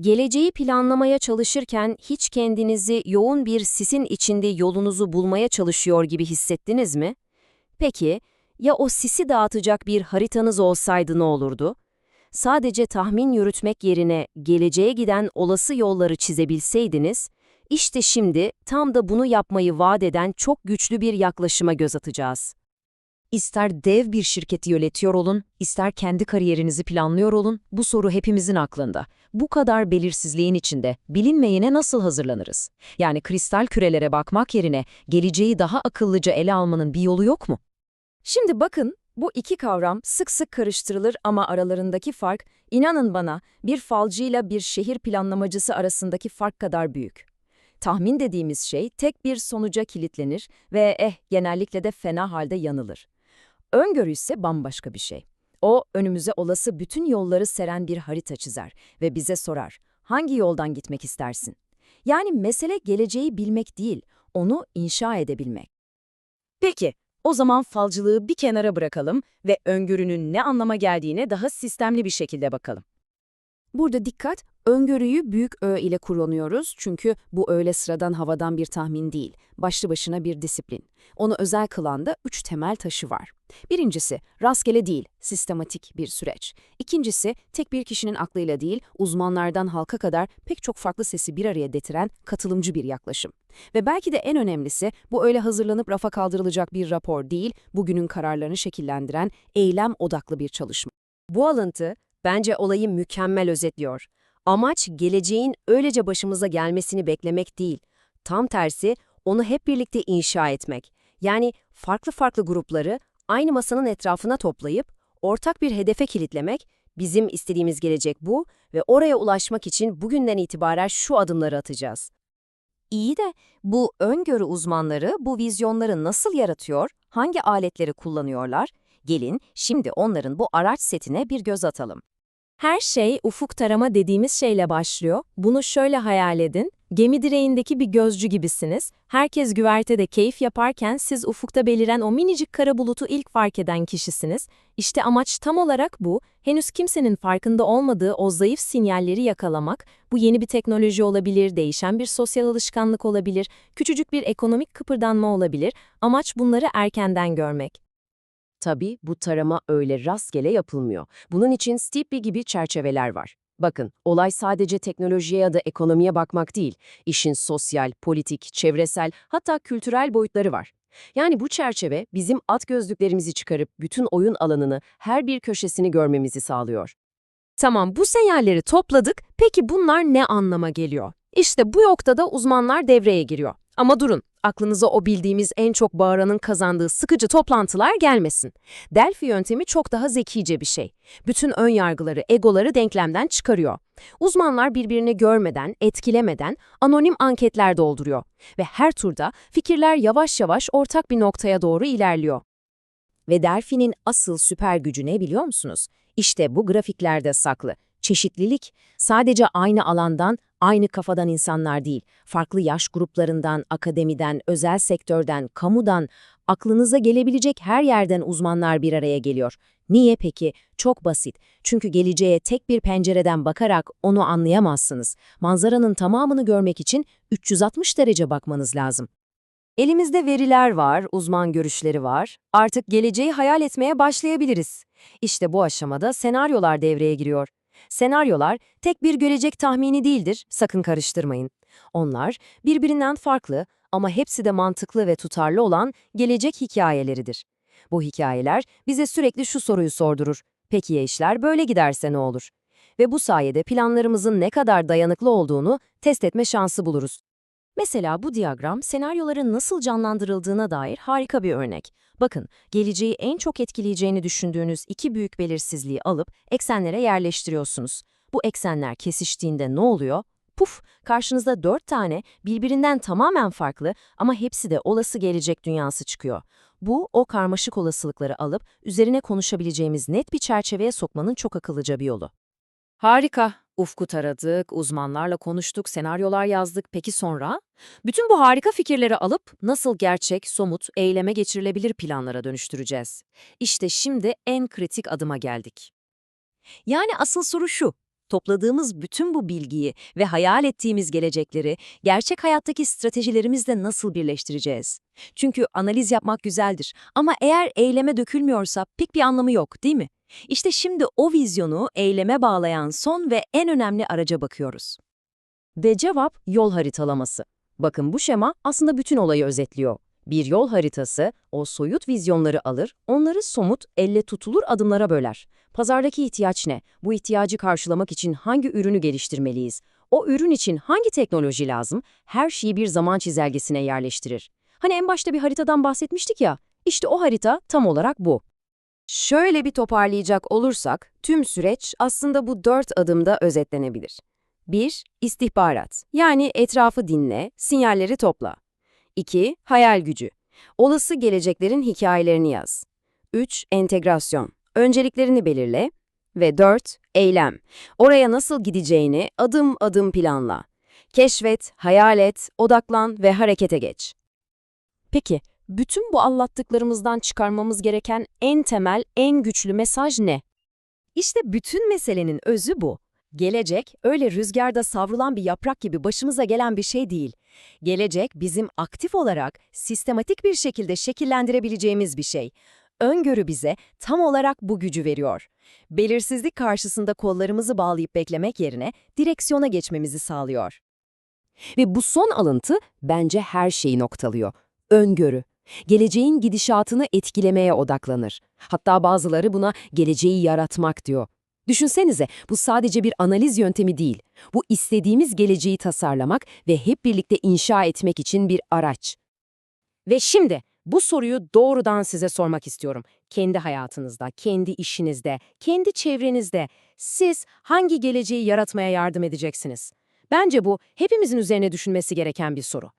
Geleceği planlamaya çalışırken hiç kendinizi yoğun bir sisin içinde yolunuzu bulmaya çalışıyor gibi hissettiniz mi? Peki, ya o sisi dağıtacak bir haritanız olsaydı ne olurdu? Sadece tahmin yürütmek yerine geleceğe giden olası yolları çizebilseydiniz, işte şimdi tam da bunu yapmayı vaat eden çok güçlü bir yaklaşıma göz atacağız. İster dev bir şirketi yönetiyor olun, ister kendi kariyerinizi planlıyor olun, bu soru hepimizin aklında. Bu kadar belirsizliğin içinde bilinmeyene nasıl hazırlanırız? Yani kristal kürelere bakmak yerine geleceği daha akıllıca ele almanın bir yolu yok mu? Şimdi bakın, bu iki kavram sık sık karıştırılır ama aralarındaki fark, inanın bana, bir falcıyla bir şehir planlamacısı arasındaki fark kadar büyük. Tahmin dediğimiz şey tek bir sonuca kilitlenir ve eh genellikle de fena halde yanılır. Öngörü ise bambaşka bir şey. O, önümüze olası bütün yolları seren bir harita çizer ve bize sorar, hangi yoldan gitmek istersin? Yani mesele geleceği bilmek değil, onu inşa edebilmek. Peki, o zaman falcılığı bir kenara bırakalım ve öngörünün ne anlama geldiğine daha sistemli bir şekilde bakalım. Burada dikkat, öngörüyü büyük Ö ile kullanıyoruz çünkü bu öyle sıradan havadan bir tahmin değil, başlı başına bir disiplin. Onu özel kılan da üç temel taşı var. Birincisi, rastgele değil, sistematik bir süreç. İkincisi, tek bir kişinin aklıyla değil, uzmanlardan halka kadar pek çok farklı sesi bir araya getiren katılımcı bir yaklaşım. Ve belki de en önemlisi, bu öyle hazırlanıp rafa kaldırılacak bir rapor değil, bugünün kararlarını şekillendiren eylem odaklı bir çalışma. Bu alıntı bence olayı mükemmel özetliyor. Amaç geleceğin öylece başımıza gelmesini beklemek değil. Tam tersi onu hep birlikte inşa etmek. Yani farklı farklı grupları aynı masanın etrafına toplayıp ortak bir hedefe kilitlemek, bizim istediğimiz gelecek bu ve oraya ulaşmak için bugünden itibaren şu adımları atacağız. İyi de bu öngörü uzmanları bu vizyonları nasıl yaratıyor, hangi aletleri kullanıyorlar? Gelin şimdi onların bu araç setine bir göz atalım. Her şey ufuk tarama dediğimiz şeyle başlıyor. Bunu şöyle hayal edin. Gemi direğindeki bir gözcü gibisiniz. Herkes güvertede keyif yaparken siz ufukta beliren o minicik kara bulutu ilk fark eden kişisiniz. İşte amaç tam olarak bu. Henüz kimsenin farkında olmadığı o zayıf sinyalleri yakalamak. Bu yeni bir teknoloji olabilir, değişen bir sosyal alışkanlık olabilir, küçücük bir ekonomik kıpırdanma olabilir. Amaç bunları erkenden görmek. Tabii bu tarama öyle rastgele yapılmıyor. Bunun için Stippy gibi çerçeveler var. Bakın, olay sadece teknolojiye ya da ekonomiye bakmak değil. İşin sosyal, politik, çevresel, hatta kültürel boyutları var. Yani bu çerçeve bizim at gözlüklerimizi çıkarıp bütün oyun alanını, her bir köşesini görmemizi sağlıyor. Tamam, bu senyalleri topladık. Peki bunlar ne anlama geliyor? İşte bu noktada uzmanlar devreye giriyor. Ama durun, aklınıza o bildiğimiz en çok bağıranın kazandığı sıkıcı toplantılar gelmesin. Delphi yöntemi çok daha zekice bir şey. Bütün ön yargıları, egoları denklemden çıkarıyor. Uzmanlar birbirini görmeden, etkilemeden anonim anketler dolduruyor. Ve her turda fikirler yavaş yavaş ortak bir noktaya doğru ilerliyor. Ve Delphi'nin asıl süper gücü ne biliyor musunuz? İşte bu grafiklerde saklı. Çeşitlilik sadece aynı alandan, aynı kafadan insanlar değil, farklı yaş gruplarından, akademiden, özel sektörden, kamudan, aklınıza gelebilecek her yerden uzmanlar bir araya geliyor. Niye peki? Çok basit. Çünkü geleceğe tek bir pencereden bakarak onu anlayamazsınız. Manzaranın tamamını görmek için 360 derece bakmanız lazım. Elimizde veriler var, uzman görüşleri var. Artık geleceği hayal etmeye başlayabiliriz. İşte bu aşamada senaryolar devreye giriyor. Senaryolar tek bir gelecek tahmini değildir, sakın karıştırmayın. Onlar birbirinden farklı ama hepsi de mantıklı ve tutarlı olan gelecek hikayeleridir. Bu hikayeler bize sürekli şu soruyu sordurur. Peki ya işler böyle giderse ne olur? Ve bu sayede planlarımızın ne kadar dayanıklı olduğunu test etme şansı buluruz. Mesela bu diyagram senaryoların nasıl canlandırıldığına dair harika bir örnek. Bakın, geleceği en çok etkileyeceğini düşündüğünüz iki büyük belirsizliği alıp eksenlere yerleştiriyorsunuz. Bu eksenler kesiştiğinde ne oluyor? Puf, karşınızda dört tane birbirinden tamamen farklı ama hepsi de olası gelecek dünyası çıkıyor. Bu, o karmaşık olasılıkları alıp üzerine konuşabileceğimiz net bir çerçeveye sokmanın çok akıllıca bir yolu. Harika. Ufku taradık, uzmanlarla konuştuk, senaryolar yazdık. Peki sonra? Bütün bu harika fikirleri alıp nasıl gerçek, somut, eyleme geçirilebilir planlara dönüştüreceğiz? İşte şimdi en kritik adıma geldik. Yani asıl soru şu. Topladığımız bütün bu bilgiyi ve hayal ettiğimiz gelecekleri gerçek hayattaki stratejilerimizle nasıl birleştireceğiz? Çünkü analiz yapmak güzeldir ama eğer eyleme dökülmüyorsa pek bir anlamı yok, değil mi? İşte şimdi o vizyonu eyleme bağlayan son ve en önemli araca bakıyoruz. Ve cevap yol haritalaması. Bakın bu şema aslında bütün olayı özetliyor. Bir yol haritası o soyut vizyonları alır, onları somut, elle tutulur adımlara böler. Pazardaki ihtiyaç ne? Bu ihtiyacı karşılamak için hangi ürünü geliştirmeliyiz? O ürün için hangi teknoloji lazım? Her şeyi bir zaman çizelgesine yerleştirir. Hani en başta bir haritadan bahsetmiştik ya, işte o harita tam olarak bu. Şöyle bir toparlayacak olursak, tüm süreç aslında bu dört adımda özetlenebilir. 1. İstihbarat, yani etrafı dinle, sinyalleri topla. 2. Hayal gücü, olası geleceklerin hikayelerini yaz. 3. Entegrasyon, önceliklerini belirle. Ve 4. Eylem, oraya nasıl gideceğini adım adım planla. Keşfet, hayal et, odaklan ve harekete geç. Peki, bütün bu anlattıklarımızdan çıkarmamız gereken en temel, en güçlü mesaj ne? İşte bütün meselenin özü bu. Gelecek öyle rüzgarda savrulan bir yaprak gibi başımıza gelen bir şey değil. Gelecek bizim aktif olarak sistematik bir şekilde şekillendirebileceğimiz bir şey. Öngörü bize tam olarak bu gücü veriyor. Belirsizlik karşısında kollarımızı bağlayıp beklemek yerine direksiyona geçmemizi sağlıyor. Ve bu son alıntı bence her şeyi noktalıyor. Öngörü. Geleceğin gidişatını etkilemeye odaklanır. Hatta bazıları buna geleceği yaratmak diyor. Düşünsenize bu sadece bir analiz yöntemi değil. Bu istediğimiz geleceği tasarlamak ve hep birlikte inşa etmek için bir araç. Ve şimdi bu soruyu doğrudan size sormak istiyorum. Kendi hayatınızda, kendi işinizde, kendi çevrenizde siz hangi geleceği yaratmaya yardım edeceksiniz? Bence bu hepimizin üzerine düşünmesi gereken bir soru.